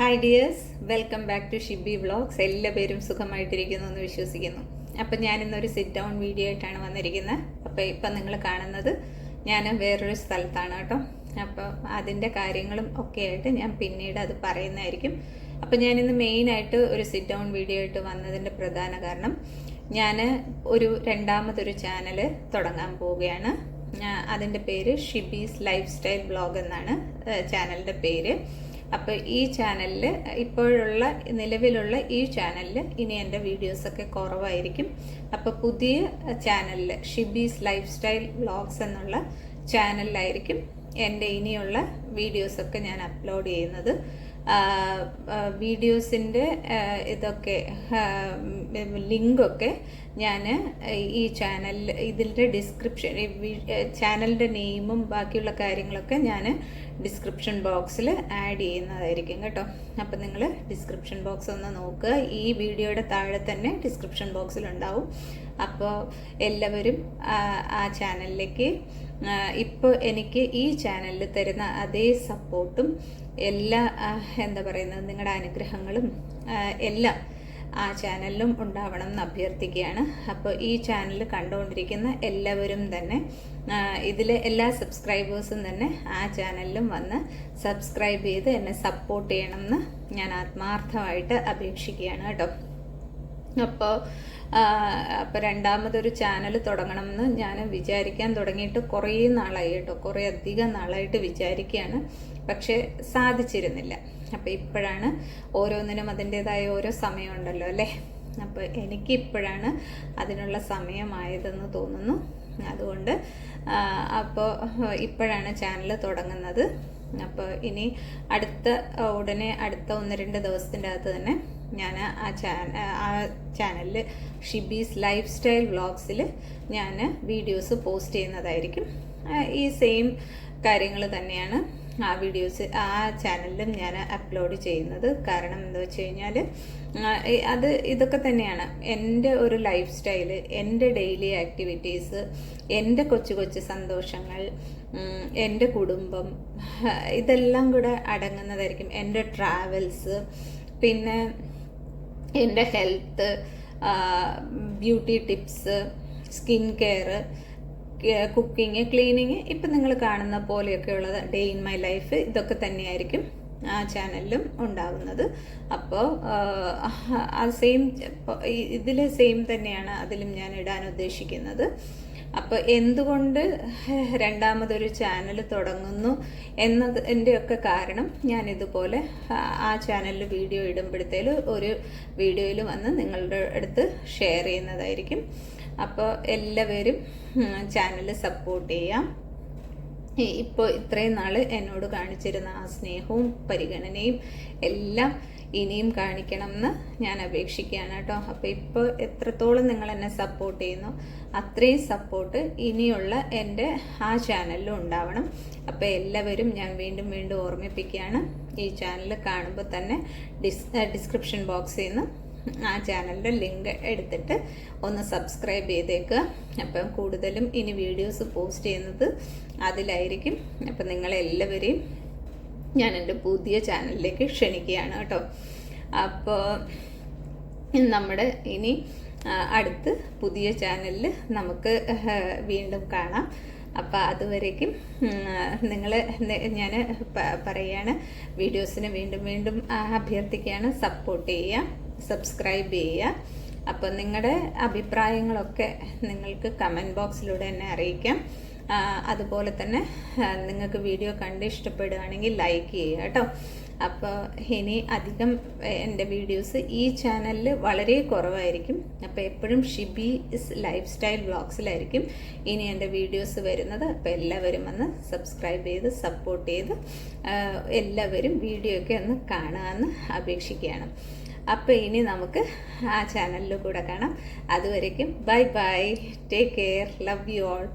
Hi dears welcome back to Shibi vlogs എല്ലാ പേരും സുഖമായിട്ടിരിക്കുന്നു എന്ന് വിശ്വസിക്കുന്നു. അപ്പം ഞാനിന്നൊരു സിറ്റ് ഡൗൺ വീഡിയോ ആയിട്ടാണ് വന്നിരിക്കുന്നത് അപ്പോൾ ഇപ്പം നിങ്ങൾ കാണുന്നത് ഞാൻ വേറൊരു സ്ഥലത്താണ് കേട്ടോ. അപ്പോൾ അതിന്റെ കാര്യങ്ങളും ഒക്കെ ആയിട്ട് ഞാൻ പിന്നീട് അത് പറയുന്നതായിരിക്കും. അപ്പം ഞാനിന്ന് മെയിനായിട്ട് ഒരു സിറ്റ് ഡൗൺ വീഡിയോ ആയിട്ട് വന്നതിന്റെ പ്രധാന കാരണം ഞാൻ ഒരു രണ്ടാമതൊരു ചാനൽ തുടങ്ങാൻ പോവുകയാണ്. അതിന്റെ പേര് ഷിബീസ് ലൈഫ് സ്റ്റൈൽ ബ്ലോഗ് എന്നാണ് ചാനലിന്റെ പേര്. അപ്പോൾ ഈ ചാനലിൽ ഇപ്പോഴുള്ള നിലവിലുള്ള ഈ ചാനലിൽ ഇനി എന്റെ വീഡിയോസൊക്കെ കുറവായിരിക്കും. അപ്പോൾ പുതിയ ചാനലിൽ ഷിബീസ് ലൈഫ് സ്റ്റൈൽ വ്ളോഗ്സ് എന്നുള്ള ചാനലിലായിരിക്കും എന്റെ ഇനിയുള്ള വീഡിയോസൊക്കെ ഞാൻ അപ്ലോഡ് ചെയ്യുന്നത്. വീഡിയോസിന്റെ ഇതൊക്കെ ലിങ്കൊക്കെ ഞാൻ ഈ ചാനൽ ഇതിന്റെ ഡിസ്ക്രിപ്ഷൻ ചാനലിന്റെ നെയിമും ബാക്കിയുള്ള കാര്യങ്ങളൊക്കെ ഞാൻ ഡിസ്ക്രിപ്ഷൻ ബോക്സിൽ ആഡ് ചെയ്യുന്നതായിരിക്കും കേട്ടോ. അപ്പം നിങ്ങൾ ഡിസ്ക്രിപ്ഷൻ ബോക്സ് ഒന്ന് നോക്കുക. ഈ വീഡിയോയുടെ താഴെ തന്നെ ഡിസ്ക്രിപ്ഷൻ ബോക്സിലുണ്ടാവും. അപ്പോൾ എല്ലാവരും ആ- ചാനലിലേക്ക് ഇപ്പോൾ എനിക്ക് ഈ ചാനലിൽ തരുന്ന അതേ സപ്പോർട്ടും എല്ലാ എന്താ പറയുന്നത് നിങ്ങളുടെ അനുഗ്രഹങ്ങളും എല്ലാം ആ ചാനലിലും ഉണ്ടാവണം എന്ന് അഭ്യർത്ഥിക്കുകയാണ്. അപ്പോൾ ഈ ചാനൽ കണ്ടുകൊണ്ടിരിക്കുന്ന എല്ലാവരും തന്നെ ഇതിലെ എല്ലാ സബ്സ്ക്രൈബേഴ്സും തന്നെ ആ ചാനലിലും വന്ന് സബ്സ്ക്രൈബ് ചെയ്ത് എന്നെ സപ്പോർട്ട് ചെയ്യണമെന്ന് ഞാൻ ആത്മാർത്ഥമായിട്ട് അപേക്ഷിക്കുകയാണ് കേട്ടോ. അപ്പോൾ അപ്പോൾ രണ്ടാമതൊരു ചാനൽ തുടങ്ങണമെന്ന് ഞാൻ വിചാരിക്കാൻ തുടങ്ങിയിട്ട് കുറേ നാളായി കേട്ടോ. കുറേ അധികം നാളായിട്ട് വിചാരിക്കുകയാണ് പക്ഷേ സാധിച്ചിരുന്നില്ല. അപ്പോൾ ഇപ്പോഴാണ് ഓരോന്നിനും അതിന്റേതായ ഓരോ സമയമുണ്ടല്ലോ അല്ലേ? അപ്പോൾ എനിക്കിപ്പോഴാണ് അതിനുള്ള സമയമായതെന്ന് തോന്നുന്നു. അതുകൊണ്ട് അപ്പോൾ ഇപ്പോഴാണ് ചാനൽ തുടങ്ങുന്നത്. അപ്പോൾ ഇനി അടുത്ത ഉടനെ അടുത്ത ഒന്ന് രണ്ട് ദിവസത്തിന്റെ അകത്ത് തന്നെ ഞാൻ ആ ചാന ആ ചാനലിൽ ഷിബീസ് ലൈഫ് സ്റ്റൈൽ വ്ളോഗ്സിൽ ഞാൻ വീഡിയോസ് പോസ്റ്റ് ചെയ്യുന്നതായിരിക്കും. ഈ സെയിം കാര്യങ്ങൾ തന്നെയാണ് ആ വീഡിയോസ് ആ ചാനലിലും ഞാൻ അപ്ലോഡ് ചെയ്യുന്നത്. കാരണം എന്താ വെച്ച് കഴിഞ്ഞാൽ അത് ഇതൊക്കെ തന്നെയാണ്. എന്റെ ഒരു ലൈഫ് സ്റ്റൈൽ എന്റെ ഡെയിലി ആക്ടിവിറ്റീസ് എന്റെ കൊച്ചു കൊച്ചു സന്തോഷങ്ങൾ എന്റെ കുടുംബം ഇതെല്ലാം കൂടെ അടങ്ങുന്നതായിരിക്കും. എന്റെ ട്രാവൽസ് പിന്നെ എന്റെ health beauty tips skin care cooking cleaning ഇപ്പം നിങ്ങൾ കാണുന്ന പോലെയൊക്കെയുള്ളത് ഡേ ഇൻ മൈ ലൈഫ് ഇതൊക്കെ തന്നെയായിരിക്കും ആ ചാനലിലും ഉണ്ടാകുന്നത് അപ്പോൾ ആ സെയിം ഇതിലെ സെയിം തന്നെയാണ് അതിലും ഞാൻ ഇടാൻ ഉദ്ദേശിക്കുന്നത്. അപ്പോൾ എന്തുകൊണ്ട് രണ്ടാമതൊരു ചാനൽ തുടങ്ങുന്നു എന്നതിന്റെയൊക്കെ കാരണം ഞാൻ ഇതുപോലെ ആ- ചാനലിൽ വീഡിയോ ഇടുമ്പോഴത്തേലും ഒരു വീഡിയോയിൽ വന്ന് നിങ്ങളുടെ അടുത്ത് ഷെയർ ചെയ്യുന്നതായിരിക്കും. അപ്പോൾ എല്ലാവരും ചാനൽ സപ്പോർട്ട് ചെയ്യാം. ഇപ്പോൾ ഇത്രയും നാൾ എന്നോട് കാണിച്ചിരുന്ന ആ സ്നേഹവും പരിഗണനയും എല്ലാം ഇനിയും കാണിക്കണം എന്ന് ഞാൻ അപേക്ഷിക്കുകയാണ് കേട്ടോ. അപ്പോൾ ഇപ്പോൾ എത്രത്തോളം നിങ്ങൾ എന്നെ സപ്പോർട്ട് ചെയ്യുന്നു അത്രയും സപ്പോർട്ട് ഇനിയുള്ള എന്റെ ആ ചാനലിലും ഉണ്ടാവണം. അപ്പോൾ എല്ലാവരും ഞാൻ വീണ്ടും വീണ്ടും ഓർമ്മിപ്പിക്കുകയാണ് ഈ ചാനൽ കാണുമ്പോൾ തന്നെ ഡിസ് ഡിസ്ക്രിപ്ഷൻ ബോക്സിൽ നിന്ന് ആ ചാനലിന്റെ ലിങ്ക് എടുത്തിട്ട് ഒന്ന് സബ്സ്ക്രൈബ് ചെയ്തേക്കുക അപ്പം കൂടുതലും ഇനി വീഡിയോസ് പോസ്റ്റ് ചെയ്യുന്നത് അതിലായിരിക്കും. അപ്പം നിങ്ങളെല്ലാവരെയും ഞാൻ എന്റെ പുതിയ ചാനലിലേക്ക് ക്ഷണിക്കുകയാണ് കേട്ടോ. അപ്പോൾ നമ്മുടെ ഇനി അടുത്ത് പുതിയ ചാനലിൽ നമുക്ക് വീണ്ടും കാണാം. അപ്പോൾ അതുവരേക്കും നിങ്ങൾ ഞാൻ പറയുകയാണ് വീഡിയോസിന് വീണ്ടും വീണ്ടും അഭ്യർത്ഥിക്കുകയാണ്. സപ്പോർട്ട് ചെയ്യുക. സബ്സ്ക്രൈബ് ചെയ്യുക. അപ്പോൾ നിങ്ങളുടെ അഭിപ്രായങ്ങളൊക്കെ നിങ്ങൾക്ക് കമന്റ് ബോക്സിലൂടെ എന്നെ അറിയിക്കാം. അതുപോലെ തന്നെ നിങ്ങൾക്ക് വീഡിയോ കണ്ട് ഇഷ്ടപ്പെടുകയാണെങ്കിൽ ലൈക്ക് ചെയ്യുക കേട്ടോ. അപ്പോൾ ഇനി അധികം എന്റെ വീഡിയോസ് ഈ ചാനലിൽ വളരെ കുറവായിരിക്കും. അപ്പോൾ എപ്പോഴും ഷിബി ലൈഫ് സ്റ്റൈൽ വ്ളോഗ്സിലായിരിക്കും ഇനി എന്റെ വീഡിയോസ് വരുന്നത്. അപ്പോൾ എല്ലാവരും വന്ന് സബ്സ്ക്രൈബ് ചെയ്ത് സപ്പോർട്ട് ചെയ്ത് എല്ലാവരും വീഡിയോ ഒക്കെ ഒന്ന് കാണാമെന്ന് അപേക്ഷിക്കുകയാണ്. അപ്പോൾ ഇനി നമുക്ക് ആ ചാനലിൽ കൂടെ കാണാം. അതുവരേക്കും bye bye. Take care love you all